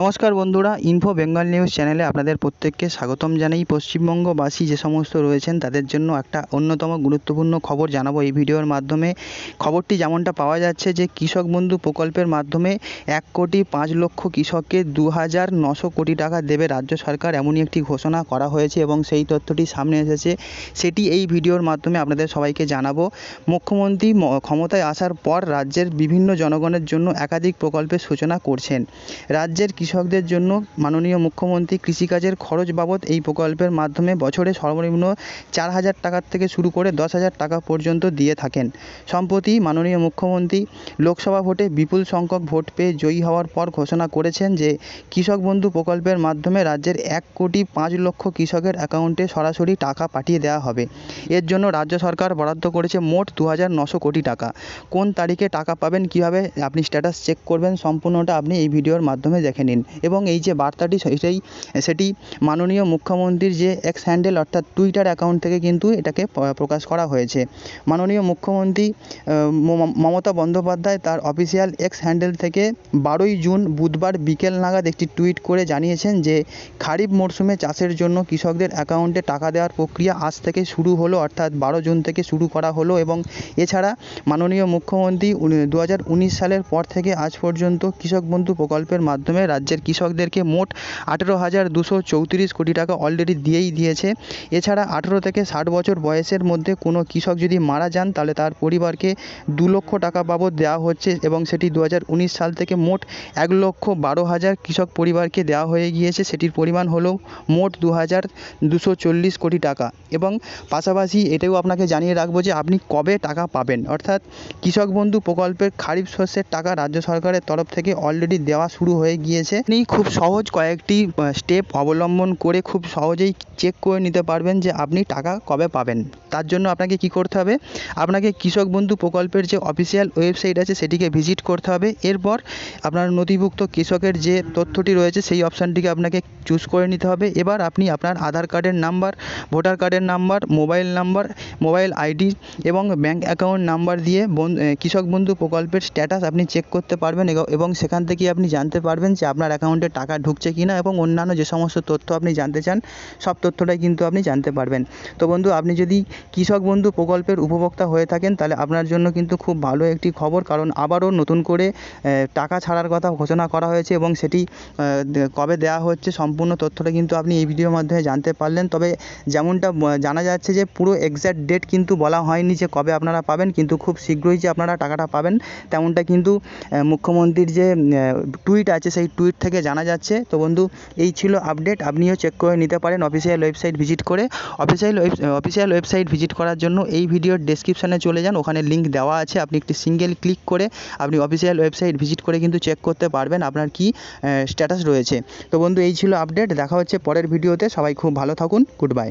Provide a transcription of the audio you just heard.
নমস্কার বন্ধুরা info Bengal news চ্যানেলে আপনাদের প্রত্যেককে স্বাগতম জানাই। পশ্চিমবঙ্গবাসী যে সমস্ত রয়েছেন, তাদের জন্য একটা অন্যতম গুরুত্বপূর্ণ খবর জানাব এই ভিডিওর মাধ্যমে। খবরটি যেমনটা পাওয়া যাচ্ছে যে, কৃষক বন্ধু প্রকল্পের মাধ্যমে এক কোটি পাঁচ লক্ষ কৃষককে দু হাজার নশো কোটি টাকা দেবে রাজ্য সরকার, এমনই একটি ঘোষণা করা হয়েছে এবং সেই তথ্যটি সামনে এসেছে। সেটি এই ভিডিওর মাধ্যমে আপনাদের সবাইকে জানাব। মুখ্যমন্ত্রী ক্ষমতায় আসার পর রাজ্যের বিভিন্ন জনগণের জন্য একাধিক প্রকল্পের সূচনা করছেন। রাজ্যের কৃষকদের জন্য মাননীয় মুখ্যমন্ত্রী কৃষিকাজের খরচ বাবদ এই প্রকল্পের মাধ্যমে বছরে সর্বনিম্ন চার হাজার টাকার থেকে শুরু করে দশ হাজার টাকা পর্যন্ত দিয়ে থাকেন। সম্প্রতি মাননীয় মুখ্যমন্ত্রী লোকসভা ভোটে বিপুল সংখ্যক ভোট পেয়ে জয়ী হওয়ার পর ঘোষণা করেছেন যে, কৃষক বন্ধু প্রকল্পের মাধ্যমে রাজ্যের এক কোটি পাঁচ লক্ষ কৃষকের অ্যাকাউন্টে সরাসরি টাকা পাঠিয়ে দেওয়া হবে। এর জন্য রাজ্য সরকার বরাদ্দ করেছে মোট দু হাজার নশো কোটি টাকা। কোন তারিখে টাকা পাবেন, কীভাবে, আপনি স্ট্যাটাস চেক করবেন, সম্পূর্ণটা আপনি এই ভিডিওর মাধ্যমে দেখে নিন। এবং এই যে বার্তাটি, সেটাই, সেটি মাননীয় মুখ্যমন্ত্রীর যে এক্স হ্যান্ডেল অর্থাৎ টুইটার অ্যাকাউন্ট থেকে কিন্তু এটাকে প্রকাশ করা হয়েছে। মাননীয় মুখ্যমন্ত্রী মম- মমতা বন্দ্যোপাধ্যায় তার অফিসিয়াল এক্স হ্যান্ডেল থেকে বারোই জুন বুধবার বিকেল নাগাদ একটি টুইট করে জানিয়েছেন যে, খারিফ মরশুমে চাষের জন্য কৃষকদের অ্যাকাউন্টে টাকা দেওয়ার প্রক্রিয়া আজ থেকে শুরু হলো, অর্থাৎ বারো জুন থেকে শুরু করা হলো। এবং এছাড়া মাননীয় মুখ্যমন্ত্রী দু হাজার উনিশ সালের পর থেকে আজ পর্যন্ত কৃষক বন্ধু প্রকল্পের মাধ্যমে রাজ্যের কৃষকদেরকে মোট আঠেরো হাজার দুশো চৌত্রিশ কোটি টাকা অলরেডি দিয়েই দিয়েছে। এছাড়া আঠেরো থেকে ষাট বছর বয়সের মধ্যে কোনো কৃষক যদি মারা যান, তাহলে তার পরিবারকে দু লক্ষ টাকা বাবদ দেওয়া হচ্ছে এবং সেটি দু হাজার উনিশ সাল থেকে মোট এক লক্ষ বারো হাজার কৃষক পরিবারকে দেওয়া হয়ে গিয়েছে। সেটির পরিমাণ হলো মোট দু হাজার দুশো চল্লিশ কোটি টাকা। এবং পাশাপাশি এটাও আপনাকে জানিয়ে রাখব যে আপনি কবে টাকা পাবেন। অর্থাৎ কৃষক বন্ধু প্রকল্পের খারিফ শস্যের টাকা রাজ্য সরকারের তরফ থেকে অলরেডি দেওয়া শুরু হয়ে গিয়েছে। আপনি খুব সহজ কয়েকটি স্টেপ অবলম্বন করে খুব সহজেই চেক করে নিতে পারবেন যে আপনি টাকা কবে পাবেন। তার জন্য আপনাকে কি করতে হবে? আপনাকে কৃষক বন্ধু প্রকল্পের যে অফিসিয়াল ওয়েবসাইট আছে সেটিকে ভিজিট করতে হবে। এরপর আপনার নথিভুক্ত কৃষকের যে তথ্যটি রয়েছে সেই অপশানটিকে আপনাকে চুজ করে নিতে হবে। এবার আপনি আপনার আধার কার্ডের নাম্বার ভোটার কার্ডের number mobile number mobile ID এবং ব্যাঙ্ক অ্যাকাউন্ট নাম্বার দিয়ে কৃষক বন্ধু প্রকল্পের স্ট্যাটাস আপনি চেক করতে পারবেন এবং সেখান থেকে আপনি জানতে পারবেন যে আপনার অ্যাকাউন্টে টাকা ঢুকছে কি না এবং অন্যান্য যে সমস্ত তথ্য আপনি জানতে চান, সব তথ্যটাই কিন্তু আপনি জানতে পারবেন। তো বন্ধু, আপনি যদি কৃষক বন্ধু প্রকল্পের উপভোক্তা হয়ে থাকেন, তাহলে আপনার জন্য কিন্তু খুব ভালো একটি খবর, কারণ আবারও নতুন করে টাকা ছাড়ার কথা ঘোষণা করা হয়েছে এবং সেটি কবে দেওয়া হচ্ছে সম্পূর্ণ তথ্যটা কিন্তু আপনি এই ভিডিওর মাধ্যমে জানতে পারলেন। তবে যেমনটা জানা যাচ্ছে যে পুরো এক্স্যাক্ট ডেট কিন্তু বলা হয়নি যে কবে আপনারা পাবেন, কিন্তু খুব শীঘ্রই যে আপনারা টাকাটা পাবেন, তেমনটা কিন্তু মুখ্যমন্ত্রীর যে টুইট আছে, সেই টুইট থেকে জানা যাচ্ছে। তো বন্ধু, এই ছিল আপডেট আপনিও চেক করে নিতে পারেন অফিসিয়াল ওয়েবসাইট ভিজিট করে। অফিসিয়াল অফিসিয়াল ওয়েবসাইট ভিজিট করার জন্য এই ভিডিওর ডেসক্রিপশানে চলে যান। ওখানে লিঙ্ক দেওয়া আছে। আপনি একটি সিঙ্গেল ক্লিক করে আপনি অফিসিয়াল ওয়েবসাইট ভিজিট করে কিন্তু চেক করতে পারবেন আপনার কি স্ট্যাটাস রয়েছে। তো বন্ধু, এই ছিল আপডেট দেখা হচ্ছে পরের ভিডিওতে সবাই খুব ভালো থাকুন। Good bye